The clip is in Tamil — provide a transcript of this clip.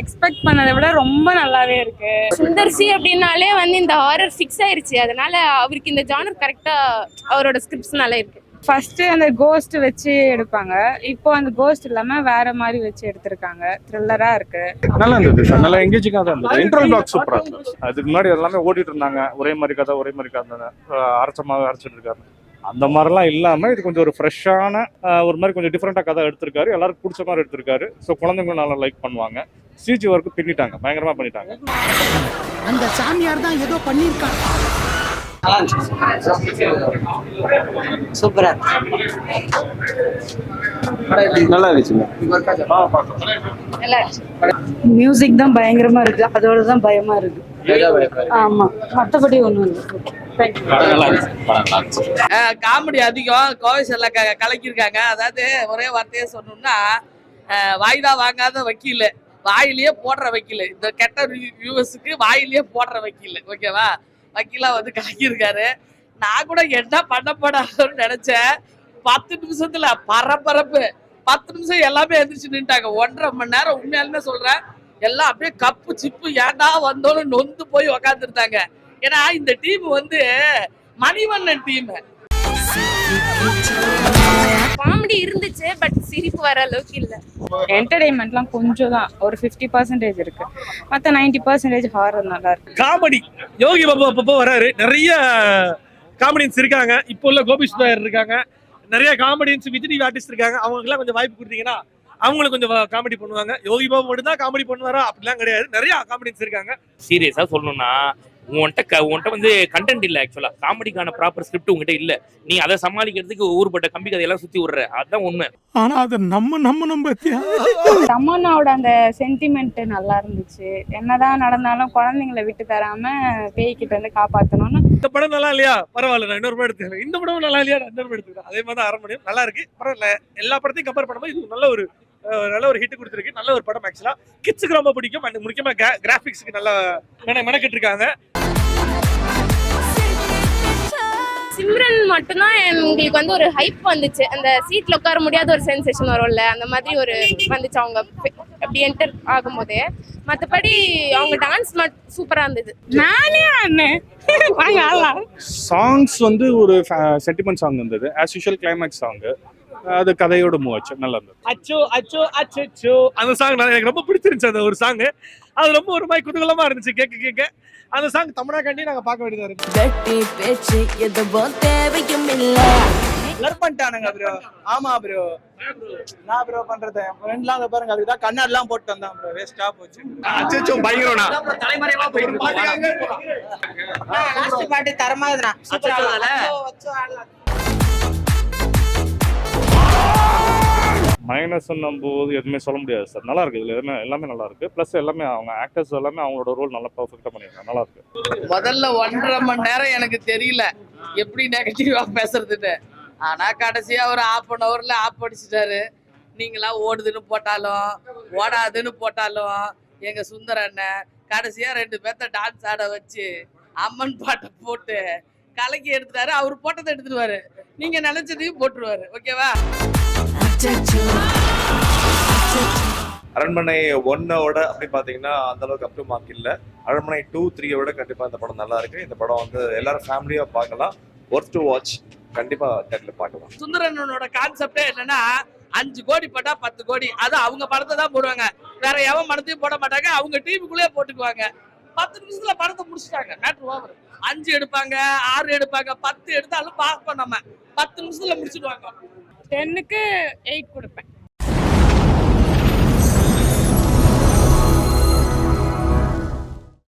எக்ஸ்பெக்ட் பண்ணதை விட ரொம்ப நல்லாவே இருக்கு. சுந்தர் சி அப்படின்னாலே வந்து இந்த ஹாரர் ஃபிக்ஸ் ஆயிருச்சு. அதனால அவருக்கு இந்த ஜானர் கரெக்டா அவரோட ஸ்கிரிப்ட்ஸ் நல்லா இருக்கு. ஃபர்ஸ்ட் அந்த கோஸ்ட் வச்சு எடுப்பாங்க. இப்போ அந்த கோஸ்ட் இல்லாம வேற மாதிரி வச்சு எடுத்திருக்காங்க. த்ரில்லரா இருக்கு. நல்லா இருந்தது சார். நல்லா எங்கேஜிங்காக தான் இருந்தது. இன்டர்வல் பிளாக் இருந்தது. அதுக்கு முன்னாடி எல்லாமே ஓடிட்டு இருந்தாங்க. ஒரே மாதிரி கதை ஒரே மாதிரி கதை. அஹ் அரைச்சமாக அரைச்சிட்டு இருக்காரு. அந்த மாதிரிலாம் இல்லாமல் இது கொஞ்சம் ஒரு ஃப்ரெஷ்ஷான ஒரு மாதிரி கொஞ்சம் டிஃப்ரெண்ட்டாக கதை எடுத்திருக்காரு. எல்லாருக்கும் பிடிச்ச மாதிரி எடுத்திருக்காரு. ஸோ குழந்தைங்களும் நல்லா லைக் பண்ணுவாங்க. சிஜி ஒர்க்கு பின்னிட்டாங்க பயங்கரமாக பண்ணிட்டாங்க. அந்த சாமியார் தான் ஏதோ பண்ணிருக்கான் சூப்பரா. நல்லா இருந்துச்சுங்க மியூசிக் தான் பயங்கரமா இருக்கு. அதோட தான் பயமா இருக்கு. ஆமா. மத்தபடி ஒண்ணும் இல்லை. காமெடி அதிகம். கோவிஸ் எல்லாம் கலக்கியிருக்காங்க. அதாவது ஒரே வார்த்தையே சொன்னோம்னா வாய்தா வாங்காத வக்கீல். வாயிலேயே போடுற வக்கீல். இந்த கெட்ட வியூவர்ஸுக்கு வாயிலேயே போடுற வக்கீல். ஓகேவா வக்கீலா வந்து கலக்கியிருக்காரு. நான் கூட என்ன பண்ண போடாதுன்னு நினைச்சேன். பத்து நிமிஷத்துல பரபரப்பு. பத்து நிமிஷம் எல்லாமே எந்திரிச்சு நின்ட்டாங்க ஒன்றரை மணி நேரம் உண்மையாலுமே சொல்றேன். எல்லாம் அப்படியே கப்பு சிப்பு ஏன்டா வந்தோன்னு நொந்து போய் உக்காந்துருந்தாங்க. ஏன்னா இந்த டீம் வந்து மணிவண்ணன் டீம் காமெடி இருந்துச்சு பட் சிரிப்பு வர அளவுக்கு இல்ல. என்டர்டைன்மெண்ட்லாம் கொஞ்சம் தான் ஒரு ஃபிஃப்டி பர்சன்டேஜ் இருக்கு. மற்ற நைன்டி பர்சன்டேஜ் ஹாரர் நல்லா இருக்கு. காமெடி யோகி பாபு அப்பப்போ வராரு. நிறைய காமெடியன்ஸ் இருக்காங்க. இப்போ உள்ள கோபி சுதாகர் இருக்காங்க. நிறைய காமெடியன்ஸ் விஜய் ஆர்டிஸ்ட் இருக்காங்க. அவங்களுக்குலாம் கொஞ்சம் வாய்ப்பு கொடுத்தீங்கன்னா அவங்களும் கொஞ்சம் காமெடி பண்ணுவாங்க. யோகி பாபு மட்டும் தான் காமெடி பண்ணுவாரா? அப்படிலாம் கிடையாது. நிறைய காமெடியன்ஸ் இருக்காங்க. சீரியஸா சொல்லணும்னா உன்கிட்ட க உன்கிட்ட வந்து கண்டென்ட் இல்ல ஆக்சுவலா காமெடிக்கான ப்ராப்பர் ஸ்கிரிப்ட் உங்ககிட்ட இல்ல. நீ அதை சமாளிக்கிறதுக்கு ஊர்பட்ட கம்பி கதையெல்லாம் சுத்தி விடுற. அதுதான் உண்மை. ஆனா அது நம்ம நம்ம நம்ம தமன்னாவோட அந்த சென்டிமெண்ட் நல்லா இருந்துச்சு. என்னதான் நடந்தாலும் குழந்தைங்களை விட்டு தராம பேய்கிட்ட இருந்து காப்பாத்தணும்னு. இந்த படம் நல்லா இல்லையா? பரவாயில்ல நான் இன்னொரு படம் எடுத்துக்கிறேன். இந்த படம் நல்லா இல்லையா? நான் இன்னொரு படம் எடுத்துக்கிறேன். அதே மாதிரி தான் அரண்மனையும். நல்லா இருக்கு. பரவாயில்ல. எல்லா படத்தையும் கம்பேர் பண்ணும்போது இது நல்ல ஒரு நல்ல ஒரு ஹிட் கொடுத்துருக்கு. நல்ல ஒரு படம் ஆக்சுவலா கிட்ஸுக்கு ரொம்ப பிடிக்கும். அண்ட் முக்கியமா கிராஃபிக்ஸ்க்கு நல்லா மென மெனக்கிட்டு இருக்காங்க சிம்ரன் மட்டும்தான் எங்களுக்கு வந்து ஒரு ஹைப் வந்துச்சு. அந்த சீட்ல உட்கார முடியாத ஒரு சென்சேஷன் வரும்ல. அந்த மாதிரி ஒரு வந்துச்சு அவங்க. அப்படி என்டர் ஆகும்போதே. மத்தபடி அவங்க டான்ஸ் சூப்பரா இருந்தது. நானே அண்ணன் சாங்ஸ் வந்து ஒரு சென்டிமெண்ட் சாங் இருந்தது. ஆஸ் யூஷுவல் கிளைமேக்ஸ் சாங் அது கதையோட மூவ் ஆச்சு நல்லா இருந்தது அச்சோ அச்சோ அச்சோ அந்த சாங் எனக்கு ரொம்ப பிடிச்சிருந்துச்சு அந்த ஒரு சாங் அது ரொம்ப ஒரு மாதிரி குதூகலமா இருந்துச்சு கேட்க கேட்க அந்த சாங் தமிழ்நாக்காண்டி நாங்க பார்க்க வேண்டியதா இருக்கு வெட்டி பேச்சு எதுவும் தேவையும் இல்ல பண்ணிட்டானுங்க ப்ரோ ஆமா ப்ரோ நான் ப்ரோ பண்றது என் ஃப்ரெண்ட்லாம் அதை பாருங்க அதுக்கு தான் கண்ணாடிலாம் போட்டு வந்தான் ப்ரோ வேஸ்டா போச்சு அச்சோ பயங்கரம்னா தலைமறைவா லாஸ்ட் பாட்டு தரமா இதுனா மைனஸ் போது எதுவுமே சொல்ல முடியாது சார் நல்லா இருக்கு. இதுல எல்லாமே எல்லாமே நல்லா இருக்கு. ப்ளஸ் எல்லாமே அவங்க ஆக்டர்ஸ் எல்லாமே அவங்களோட ரோல் நல்லா பர்ஃபெக்டா பண்ணிருக்காங்க. நல்லா இருக்கு. முதல்ல ஒன்றரை மணி நேரம் எனக்கு தெரியல. எப்படி நெகட்டிவா பேசுறதுன்னு. ஆனா கடைசியா ஒரு ஆஃப் அன் ஹவர்ல ஆப் அடிச்சிட்டாரு. நீங்களா ஓடுதுன்னு போட்டாலும் ஓடாதுன்னு போட்டாலும் எங்க சுந்தர அண்ணன் கடைசியா ரெண்டு பேர்த்த டான்ஸ் ஆட வச்சு அம்மன் பாட்டை போட்டு கலக்கி எடுத்துட்டாரு. அவர் போட்டதை எடுத்துருவாரு நீங்க நினைச்சதையும் போட்டுருவாரு. ஓகேவா அரண்மனை ஒன்னோட அப்படி பாத்தீங்கன்னா அந்த அளவுக்கு அப் டு மார்க் இல்ல. அரண்மனை டூ த்ரீயோட கண்டிப்பா இந்த படம் நல்லா இருக்கு. இந்த படம் வந்து எல்லாரும் ஃபேமிலியா பார்க்கலாம். ஒர்த் டு வாட்ச் கண்டிப்பா தேட்டர்ல பார்க்கலாம். சுந்தரனோட கான்செப்டே என்னன்னா அஞ்சு கோடி போட்டா பத்து கோடி. அது அவங்க படத்தை தான் போடுவாங்க. வேற எவன் படத்தையும் போட மாட்டாங்க. அவங்க டீமுக்குள்ளேயே போட்டுக்குவாங்க. பத்து நிமிஷத்துல படத்தை முடிச்சிட்டாங்க. மேட்ரு ஓவர் அஞ்சு எடுப்பாங்க ஆறு எடுப்பாங்க பத்து எடுத்தாலும் பார்ப்போம் நம்ம. பத்து நிமிஷத்துல முடிச்சிடுவாங்க. டென்னுக்கு எயிட் கொடுப்பேன்.